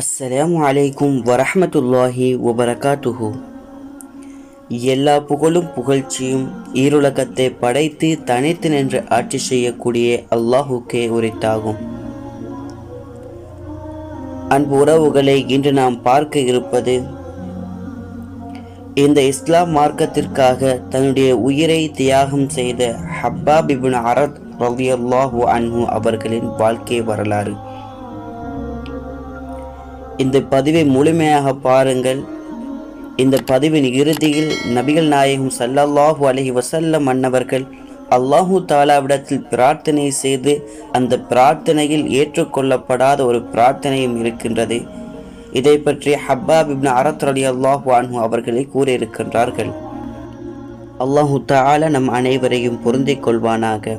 அஸ்ஸலாமு அலைக்கும் வரஹ்மத்துல்லாஹி வபரகாத்துஹு. எல்லா புகழும் புகழ்ச்சியும் ஈருலகத்தை படைத்து தனித்து நின்று ஆட்சி செய்யக்கூடிய அல்லாஹுக்கே உரித்தாகும். அன்பு உறவுகளை இன்று நாம் பார்க்க இருப்பது இந்த இஸ்லாம் மார்க்கத்திற்காக தன்னுடைய உயிரை தியாகம் செய்த ஹப்பா இப்னு அரத் ரலியல்லாஹு அன்ஹு அவர்களின் வாழ்க்கை வரலாறு. இந்த பதிவை முழுமையாக பாருங்கள். இந்த பதிவின் இறுதியில் நபிகள் நாயகம் ஸல்லல்லாஹு அலஹி வசல்லம் அன்னவர்கள் அல்லாஹு தாலாவிடத்தில் பிரார்த்தனை செய்து அந்த பிரார்த்தனையில் ஏற்றுக்கொள்ளப்படாத ஒரு பிரார்த்தனையும் இருக்கின்றது. இதை பற்றி ஹப்பாப் இப்னு அரத் ரலியல்லாஹு அன்ஹு அவர்களை கூறியிருக்கின்றார்கள். அல்லாஹு தாலா நம் அனைவரையும் பொருந்திக் கொள்வானாக.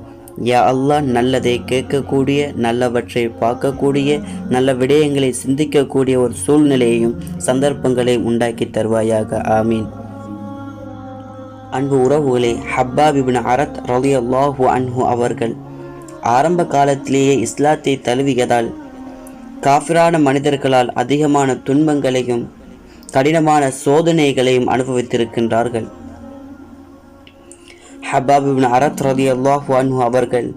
யா அல்லாஹ் நல்லதை கேட்கக்கூடிய நல்லவற்றை பார்க்கக்கூடிய நல்ல விடயங்களை சிந்திக்கக்கூடிய ஒரு சூழ்நிலையையும் சந்தர்ப்பங்களை உண்டாக்கி தருவாயாக. ஆமீன். அன்பு உறவுகளே ஹப்பாப் இப்னு அரத் ரலியல்லாஹு அன்ஹு அவர்கள் ஆரம்ப காலத்திலேயே இஸ்லாத்தை தழுவியதால் காஃபிரான மனிதர்களால் அதிகமான துன்பங்களையும் கடினமான சோதனைகளையும் அனுபவித்திருக்கின்றார்கள். ஹபாபின் அரத் ரதி அல்லாஹு அன்ஹு அவர்கள்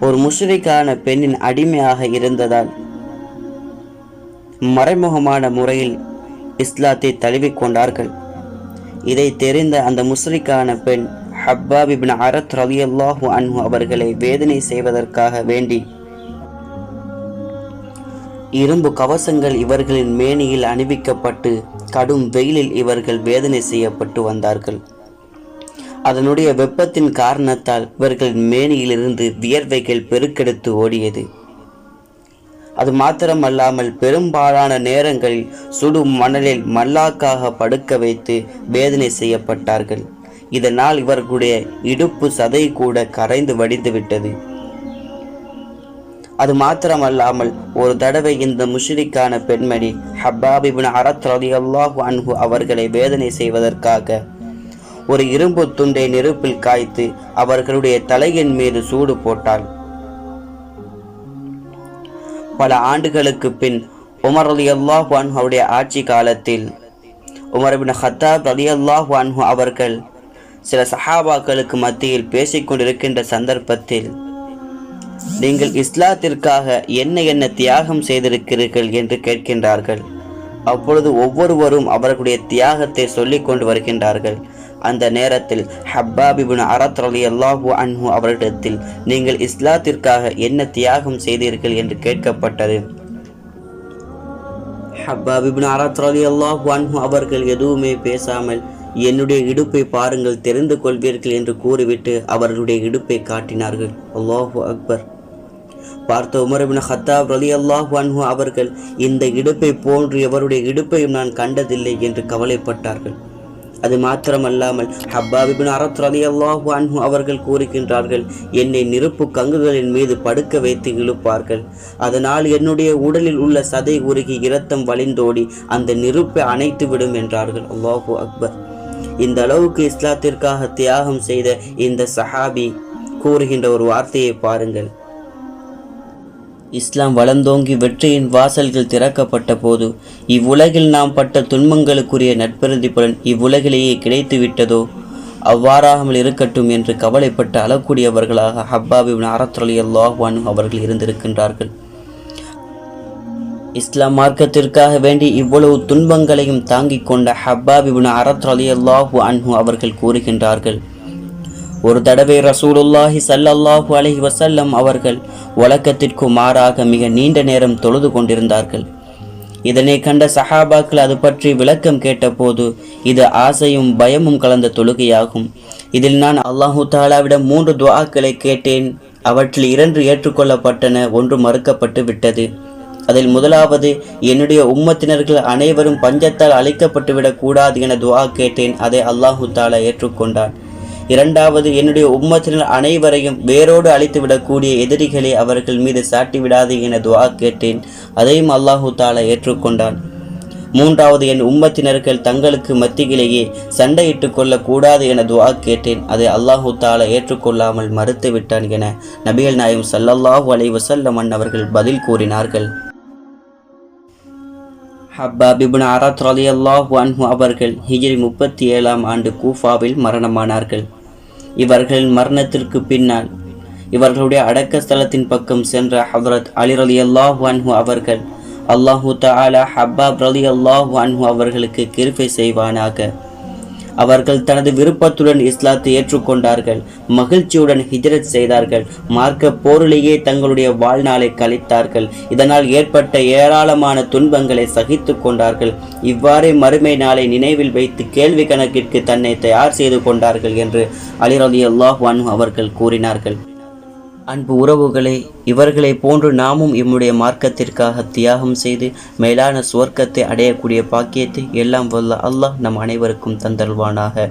ஒரு முஷ்ரிக்கான பெண்ணின் அடிமையாக இருந்ததால் மறைமுகமான முறையில் இஸ்லாத்தை தழுவிக்கொண்டார்கள் இதை தெரிந்த அந்த முஸ்ரிக்கான பெண் ஹப்பாபிபின் அரத் ரவி அல்லாஹு அன்ஹு அவர்களை வேதனை செய்வதற்காக வேண்டி இரும்பு கவசங்கள் இவர்களின் மேனியில் அணிவிக்கப்பட்டு கடும் வெயிலில் இவர்கள் வேதனை செய்யப்பட்டு வந்தார்கள். அதனுடைய வெப்பத்தின் காரணத்தால் இவர்களின் மேனியிலிருந்து வியர்வைகள் பெருக்கெடுத்து ஓடியது. அது மாத்திரமல்லாமல் பெரும்பாலான நேரங்களில் சுடும் மணலில் மல்லாக்காக படுக்க வைத்து வேதனை செய்யப்பட்டார்கள். இதனால் இவர்களுடைய இடுப்பு சதை கூட கரைந்து வடிந்துவிட்டது அது மாத்திரமல்லாமல் ஒரு தடவை இந்த முஷ்ரிக்கான பெண்மணி ஹப்பாபிபின் அரத் ரலியல்லாஹு அன்ஹு அவர்களை வேதனை செய்வதற்காக ஒரு இரும்பு துண்டை நெருப்பில் காய்த்து அவர்களுடைய தலையின் மீது சூடு போட்டாள். பல ஆண்டுகளுக்கு பின் உமர் அலி அல்லாஹ்வான் அவருடைய ஆட்சி காலத்தில் உமர் பின் ஹத்தாப் அலி அல்லாஹு அவர்கள் சில சஹாபாக்களுக்கு மத்தியில் பேசிக்கொண்டிருக்கின்ற சந்தர்ப்பத்தில் நீங்கள் இஸ்லாத்திற்காக என்ன என்ன தியாகம் செய்திருக்கிறீர்கள்? என்று கேட்கின்றார்கள். அப்பொழுது ஒவ்வொருவரும் அவர்களுடைய தியாகத்தை சொல்லிக் கொண்டு வருகின்றார்கள். அந்த நேரத்தில் ஹப்பாபிபுன் அரத் அலி அல்லாஹு அன்ஹு அவரிடத்தில் நீங்கள் இஸ்லாத்திற்காக என்ன தியாகம் செய்தீர்கள் என்று கேட்கப்பட்டது. ஹப்பாபிபின் அரத் அலி அல்லாஹு அன்ஹு அவர்கள் எதுவுமே பேசாமல் என்னுடைய இடுப்பை பாருங்கள் தெரிந்து கொள்வீர்கள் என்று கூறிவிட்டு அவர்களுடைய இடுப்பை காட்டினார்கள். அல்லாஹு அக்பர். பார்த்த உமரபின் ஹத்தாப் ரலி அல்லாஹு அன்ஹு அவர்கள் இந்த இடுப்பை போன்று எவருடைய இடுப்பையும் நான் கண்டதில்லை என்று கவலைப்பட்டார்கள். அது மாத்திரமல்லாமல் ஹப்பாபிபின் அரத் ரலி அல்லாஹு அன்ஹு அவர்கள் கூறுகின்றார்கள் என்னை நெருப்பு கங்குகளின் மீது படுக்க வைத்து இழுப்பார்கள். அதனால் என்னுடைய உடலில் உள்ள சதை உருகி இரத்தம் வழிந்தோடி அந்த நெருப்பை அணைத்து விடும் என்றார்கள். அல்லாஹு அக்பர். இந்த அளவுக்கு இஸ்லாத்திற்காக தியாகம் செய்த இந்த சஹாபி கூறுகின்ற ஒரு வார்த்தையை பாருங்கள். இஸ்லாம் வளர்ந்தோங்கி வெற்றியின் வாசல்கள் திறக்கப்பட்ட போது இவ்வுலகில் நாம் பட்ட துன்பங்களுக்குரிய நட்பெருதிப்புடன் இவ்வுலகிலேயே கிடைத்து விட்டதோ அவ்வாறாமல் இருக்கட்டும் என்று கவலைப்பட்டு அழக்கூடியவர்களாக ஹப்பாபிபின் அரத்ரலி அல்லாஹ்வானு அவர்கள் இருந்திருக்கின்றார்கள். இஸ்லாம் மார்க்கத்திற்காக வேண்டி இவ்வளவு துன்பங்களையும் தாங்கிக் கொண்ட ஹப்பாபிபின் அரத் அல்லாஹு அன்ஹு அவர்கள் கூறுகின்றார்கள். ஒரு தடவை ரசூலுல்லாஹி சல்லல்லாஹு அலஹி வசல்லம் அவர்கள் வழக்கத்திற்கு மாறாக மிக நீண்ட நேரம் தொழுது கொண்டிருந்தார்கள். இதனை கண்ட சஹாபாக்கள் அது பற்றி விளக்கம் கேட்டபோது இது ஆசையும் பயமும் கலந்த தொழுகையாகும். இதில் நான் அல்லாஹு தாலாவிடம் மூன்று துவாக்களை கேட்டேன். அவற்றில் இரண்டு ஏற்றுக்கொள்ளப்பட்டன ஒன்று மறுக்கப்பட்டு விட்டது. அதில் முதலாவது என்னுடைய உம்மத்தினர்கள் அனைவரும் பஞ்சத்தால் அழிக்கப்பட்டுவிடக் கூடாது என துவா கேட்டேன். அதை அல்லாஹு தாலா ஏற்றுக்கொண்டான். இரண்டாவது என்னுடைய உம்மத்தினர் அனைவரையும் வேரோடு அழித்துவிடக்கூடிய எதிரிகளை அவர்கள் மீது சாட்டிவிடாது என துவா கேட்டேன். அதையும் அல்லாஹு தாலா ஏற்றுக்கொண்டான். மூன்றாவது என் உம்மத்தினர்கள் தங்களுக்கு மத்தியிலேயே சண்டையிட்டுக் கொள்ளக்கூடாது என துவா கேட்டேன். அதை அல்லாஹு தாலா ஏற்றுக்கொள்ளாமல் மறுத்து விட்டான் என நபிகள் நாயம் சல்லல்லாஹு அலை வசல்லமன் அவர்கள் பதில் கூறினார்கள். ஹப்பா இப்னு அரத் அல்லாஹ் அன்ஹு அவர்கள் ஹிஜ்ரி முப்பத்தி ஏழாம் ஆண்டு கூஃபாவில் மரணமானார்கள். இவர்களின் மரணத்திற்கு பின்னால். இவர்களுடைய அடக்க ஸ்தலத்தின் பக்கம் சென்ற ஹதரத் அலி ரலியல்லாஹு அன்ஹு அவர்கள் அல்லாஹு தஆலா ஹப்பாப் ரலியல்லாஹு அன்ஹு அவர்களுக்கு கிருபை செய்வானாக. அவர்கள் தனது விருப்பத்துடன் இஸ்லாத்தை ஏற்றுக்கொண்டார்கள். மகிழ்ச்சியுடன் ஹிஜ்ரத் செய்தார்கள். மார்க்க போரிலேயே தங்களுடைய வாழ்நாளை கழித்தார்கள். இதனால் ஏற்பட்ட ஏராளமான துன்பங்களை சகித்து கொண்டார்கள். இவ்வாறே மறுமை நாளை நினைவில் வைத்து கேள்வி கணக்கிற்கு தன்னை தயார் செய்து கொண்டார்கள் என்று அலிரதி அல்லாஹ் அன்ஹு அவர்கள் கூறினார்கள். அன்பு உறவுகளே இவர்களைப் போன்று நாமும் எம்முடைய மார்க்கத்திற்காக தியாகம் செய்து மேலான சுவர்க்கத்தை அடையக்கூடிய பாக்கியத்தை எல்லாம் வல்ல அல்லாஹ் நம் அனைவருக்கும் தந்தல்வானாக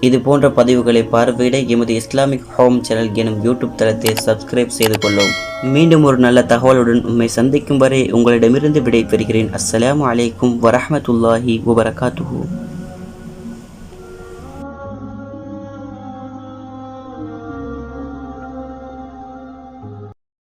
இது போன்ற பதிவுகளை பார்வையிட எமது இஸ்லாமிக் ஹோம் சேனல் எனும் யூடியூப் தளத்தை சப்ஸ்கிரைப் செய்து கொள்ளும் மீண்டும் ஒரு நல்ல தகவலுடன் உண்மை சந்திக்கும் வரை உங்களிடமிருந்து விடை பெறுகிறேன் அஸ்ஸலாமு அலைக்கும் வரஹ்மத்துல்லாஹி வபரகாத்துஹு.